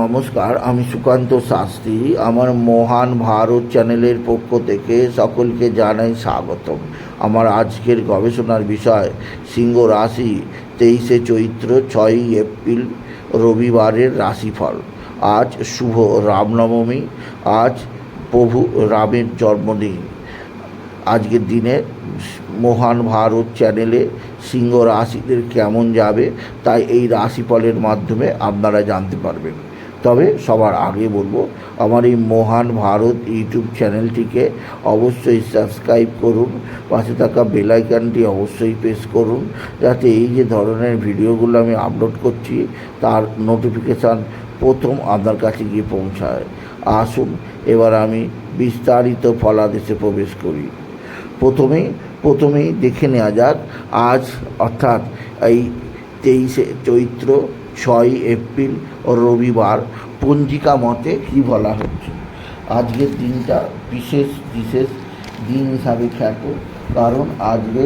নমস্কার, আমি সুকান্ত শাস্ত্রী। আমার মহান ভারত চ্যানেলের পক্ষ থেকে সকলকে জানাই স্বাগতম। আমার আজকের গবেষণার বিষয়, সিংহ রাশি, তেইশে চৈত্র, ছয়ই এপ্রিল, রবিবারের রাশিফল। আজ শুভ রামনবমী, আজ প্রভু রামের জন্মদিন। আজকের দিনে মহান ভারত চ্যানেলে সিংহ রাশিদের কেমন যাবে, তাই এই রাশিফলের মাধ্যমে আপনারা জানতে পারবেন। তবে সবার আগে বলব, আমার এই মহান ভারত ইউটিউব চ্যানেলটিকে অবশ্যই সাবস্ক্রাইব করুন, পাশে থাকা বেলাইকানটি অবশ্যই প্রেস করুন, যাতে এই যে ধরনের ভিডিওগুলো আমি আপলোড করছি, তার নোটিফিকেশান প্রথম আপনার কাছে গিয়ে পৌঁছায়। আসুন, এবার আমি বিস্তারিত ফলাদেশে প্রবেশ করি। প্রথমেই প্রথমেই দেখে নেওয়া যাক। আজ অর্থাৎ এই তেইশে চৈত্র ছয় এপ্রিল ও রবিবার পঞ্জিকা মতে কী বলা হচ্ছে? আজকের দিনটা বিশেষ বিশেষ দিন হিসাবে খ্যাত কারণ আজকে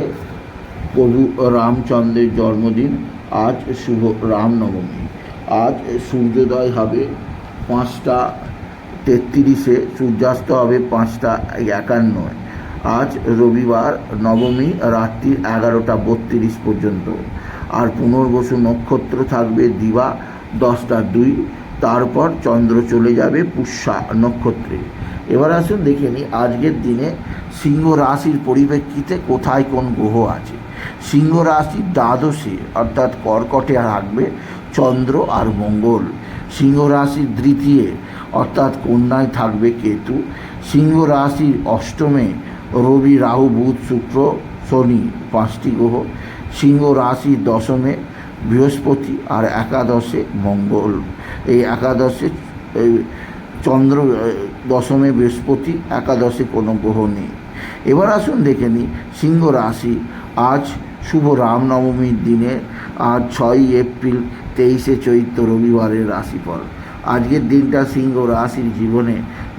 প্রভু রামচন্দ্রের জন্মদিন, আজ শুভ রামনবমী। আজ সূর্যোদয় হবে পাঁচটা তেত্রিশে, সূর্যাস্ত হবে পাঁচটা একান্নয়। আজ রবিবার নবমী, রাত্রি এগারোটা বত্রিশ পর্যন্ত। আর পুনর্বসু নক্ষত্র থাকবে দিবা দশটা দুই, তারপর চন্দ্র চলে যাবে পুষ্যা নক্ষত্রে। এবার আসুন দেখে নিই আজকের দিনে সিংহ রাশির পরিপ্রেক্ষিতে কোথায় কোন গ্রহ আছে। সিংহ রাশির দ্বাদশে, অর্থাৎ কর্কটে রাখবে চন্দ্র আর মঙ্গল। সিংহ রাশির দ্বিতীয়, অর্থাৎ কন্যায় থাকবে কেতু। সিংহ রাশির অষ্টমে রবি, রাহু, বুধ, শুক্র, শনি পাঁচটি গ্রহ, সিংহ রাশি দশমে, বৃহস্পতি আর একাদশে মঙ্গল। এই একাদশে চন্দ্র দশমে বৃহস্পতি, একাদশে কোনো গ্রহ নেই। এবার আসুন দেখে নিই, সিংহ রাশি আজ শুভ রামনবমীর দিনে আজ ছয়ই এপ্রিল, তেইশে চৈত্র রবিবারের রাশিফল। আজকের দিনটা সিংহ রাশির জীবনে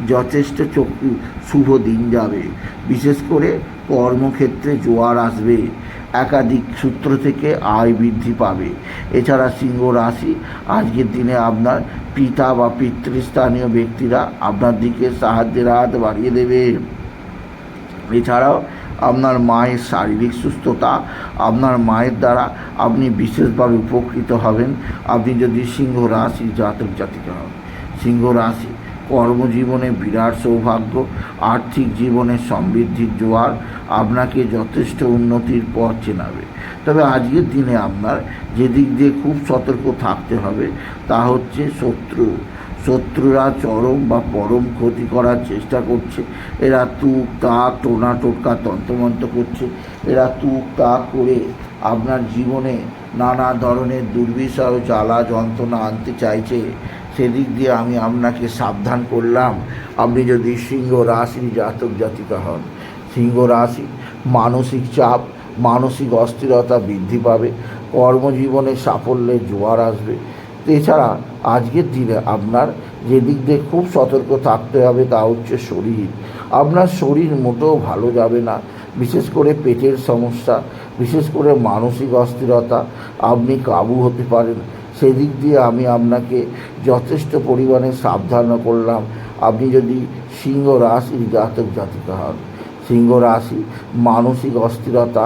যথেষ্ট চক্ষু শুভ দিন যাবে। বিশেষ করে কর্মক্ষেত্রে জোয়ার আসবে। একাধিক সূত্র থেকে আয় বৃদ্ধি পাবে। এছাড়া সিংহ রাশি, আজকের দিনে আপনার পিতা বা পিতৃস্থানীয় ব্যক্তিরা আপনার দিকে সাহায্যের হাত বাড়িয়ে দেবে। এছাড়াও আপনার মায়ের শারীরিক সুস্থতা, আপনার মায়ের দ্বারা আপনি বিশেষভাবে উপকৃত হবেন। আপনি যদি সিংহ রাশি জাতক জাতিকা হন, সিংহ রাশি কর্মজীবনে বিরাট সৌভাগ্য, আর্থিক জীবনে সমৃদ্ধির জোয়ার আপনাকে যথেষ্ট উন্নতির পথ চেনাবে। তবে আজকের দিনে আপনার যেদিক দিয়ে খুব সতর্ক থাকতে হবে তা হচ্ছে শত্রু। শত্রুরা চরম বা পরম ক্ষতি করার চেষ্টা করছে। এরা তুক, তাক, টোনা, টোটকা, তন্ত্রমন্ত্র করছে। এরা তুক, তাক করে আপনার জীবনে নানা ধরনের দুর্বিষহ জ্বালা যন্ত্রণা আনতে চাইছে। সেদিক দিয়ে আমি আপনাকে সাবধান করলাম। আপনি যদি সিংহ রাশির জাতক জাতিকা হন, সিংহ রাশি মানসিক চাপ, মানসিক অস্থিরতা বৃদ্ধি পাবে, কর্মজীবনে সাফল্যের জোয়ার আসবে। এছাড়া আজকের দিনে আপনার যে দিক দিয়ে খুব সতর্ক থাকতে হবে তা হচ্ছে শরীর। আপনার শরীর মোটেও ভালো যাবে না, বিশেষ করে পেটের সমস্যা, বিশেষ করে মানসিক অস্থিরতা। আপনি কাবু হতে পারেন সেদিক দিয়ে আমি আপনাকে যথেষ্ট পরিমাণে সাবধান করলাম। আপনি যদি সিংহ রাশির জাতক জাতিকা হন, সিংহ রাশি মানসিক অস্থিরতা,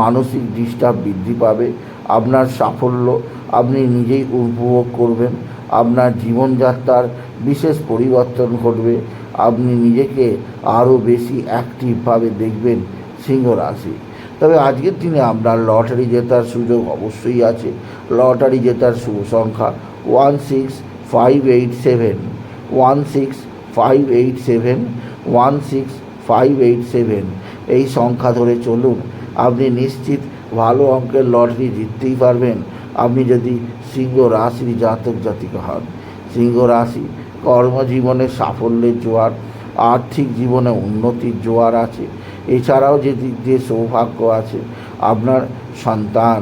মানসিক ডিস্টার্ব বৃদ্ধি পাবে, আপনার সাফল্য আপনি নিজেই উপভোগ করবেন, আপনার জীবনযাত্রার বিশেষ পরিবর্তন ঘটবে, আপনি নিজেকে আরও বেশি অ্যাক্টিভভাবে দেখবেন সিংহ রাশি। তবে আজকের দিনে আপনার লটারি জেতার সুযোগ অবশ্যই আছে। লটারি জেতার সংখ্যা one six five eight seven, one six five eight seven, one six five eight seven. এই সংখ্যা ধরে চলুন, আপনি নিশ্চিত ভালো অঙ্কের লটারি জিততেই পারবেন। আপনি যদি সিংহ রাশির জাতক জাতিকা হন, সিংহ রাশি কর্মজীবনে সাফল্যের জোয়ার, আর্থিক জীবনে উন্নতির জোয়ার আছে। এছাড়াও যে দিয়ে সৌভাগ্য আছে, আপনার সন্তান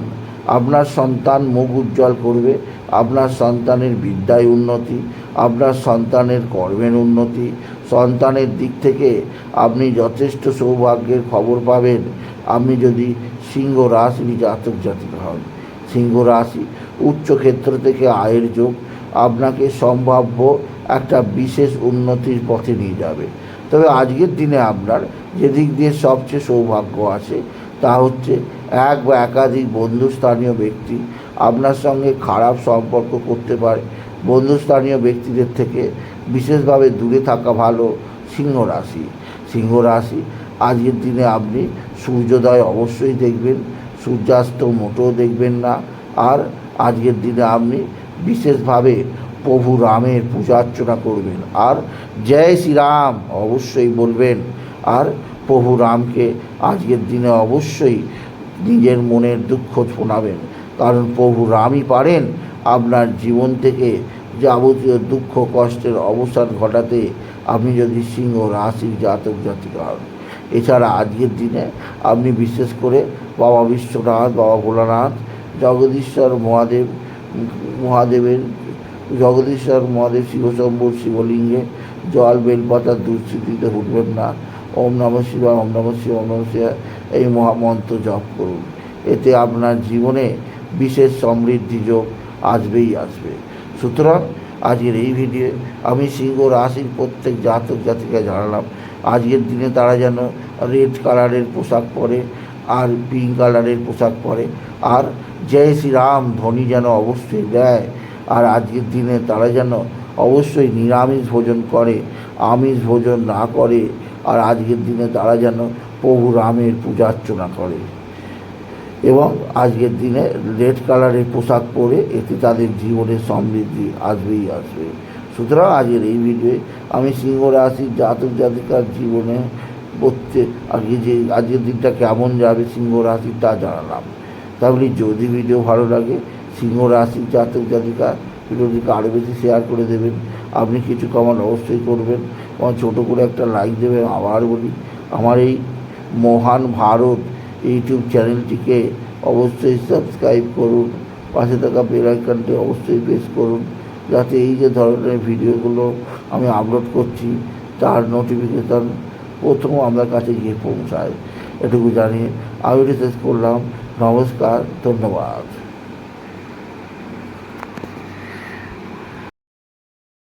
আপনার সন্তান মুখ উজ্জ্বল করবে, আপনার সন্তানের বিদ্যায় উন্নতি, আপনার সন্তানের কর্মের উন্নতি, সন্তানের দিক থেকে আপনি যথেষ্ট সৌভাগ্যের খবর পাবেন। আপনি যদি সিংহ রাশি জাতক জাতিকা হন, সিংহ রাশি উচ্চ ক্ষেত্র থেকে আয়ের যোগ আপনাকে সম্ভাব্য একটা বিশেষ উন্নতির পথে নিয়ে যাবে। তবে আজকের দিনে আপনার যেদিক দিয়ে সবচেয়ে সৌভাগ্য আছে তা হচ্ছে এক বা একাধিক বন্ধুস্থানীয় ব্যক্তি আপনার সঙ্গে খারাপ সম্পর্ক করতে পারে। বন্ধুস্থানীয় ব্যক্তিদের থেকে বিশেষভাবে দূরে থাকা ভালো সিংহ রাশি। সিংহ রাশি, আজকের দিনে আপনি সূর্যোদয় অবশ্যই দেখবেন, সূর্যাস্ত মোটেও দেখবেন না। আর আজকের দিনে আপনি বিশেষভাবে প্রভু রামের পূজা অর্চনা করবেন। আর জয় শ্রীরাম অবশ্যই বলবেন। আর প্রভু রামকে আজকের দিনে অবশ্যই নিজের মনের দুঃখ শোনাবেন। কারণ প্রভু রামই পারেন আপনার জীবন থেকে যাবতীয় দুঃখ, কষ্টের অবসান ঘটাতে আপনি যদি সিংহ, রাশির জাতক, জাতিকা হন। এছাড়া আজকের দিনে আপনি বিশেষ করে বাবা বিশ্বনাথ, বাবা ভোলানাথ, জগদীশ্বর মহাদেব, মহাদেবের, জগদীশ্বর মহাদেব শিবশম্ভুর শিবলিঙ্গে, জল, বেলপাতা দুঃস্থিতিতে উঠবেন না। ওম নম শিবা ওম নম শিব ওম নম শিবা এই মহামন্ত্র জপ করুন। এতে আপনার জীবনে বিশেষ সমৃদ্ধি যোগ আসবেই আসবে। সুতরাং আজকের এই ভিডিও আমি সিংহ রাশির প্রত্যেক জাতক জাতিকে জানালাম, আজকের দিনে তারা যেন রেড কালারের পোশাক পরে আর পিঙ্ক কালারের পোশাক পরে, আর জয় শ্রীরাম ধ্বনি যেন অবশ্যই দেয়, আর আজকের দিনে তারা যেন অবশ্যই নিরামিষ ভোজন করে, আমিষ ভোজন না করে আর আজকের দিনে তারা যেন প্রভু রামের পূজা অর্চনা করে। এবং আজকের দিনে রেড কালারের পোশাক পরে এতে তাদের জীবনে সমৃদ্ধি আসবেই আসবে। সুতরাং আজকের এই ভিডিওয়ে আমি সিংহ রাশির জাতক, জাতিকার জীবনে প্রত্যেক আজকে যে আজকের দিনটা কেমন যাবে সিংহ রাশির তা জানালাম। তাহলে যদি ভিডিও ভালো লাগে, সিংহ রাশির জাতক, জাতিকা ভিডিওটিকে আরও বেশি শেয়ার করে দেবেন, আপনি কিছু কমান অবশ্যই করবেন। এবং ছোটো করে একটা লাইক দেবেন, আবার বলি, আমার এই মহান ভারত ইউটিউব চ্যানেলটিকে অবশ্যই সাবস্ক্রাইব করুন, পাশে থাকা বেল আইকনটি অবশ্যই প্রেস করুন, যাতে এই যে ধরনের ভিডিওগুলো আমি আপলোড করছি, তার নোটিফিকেশান প্রথম আপনার কাছে গিয়ে পৌঁছায়। এটুকু জানিয়ে আমি শেষ করলাম। নমস্কার, ধন্যবাদ।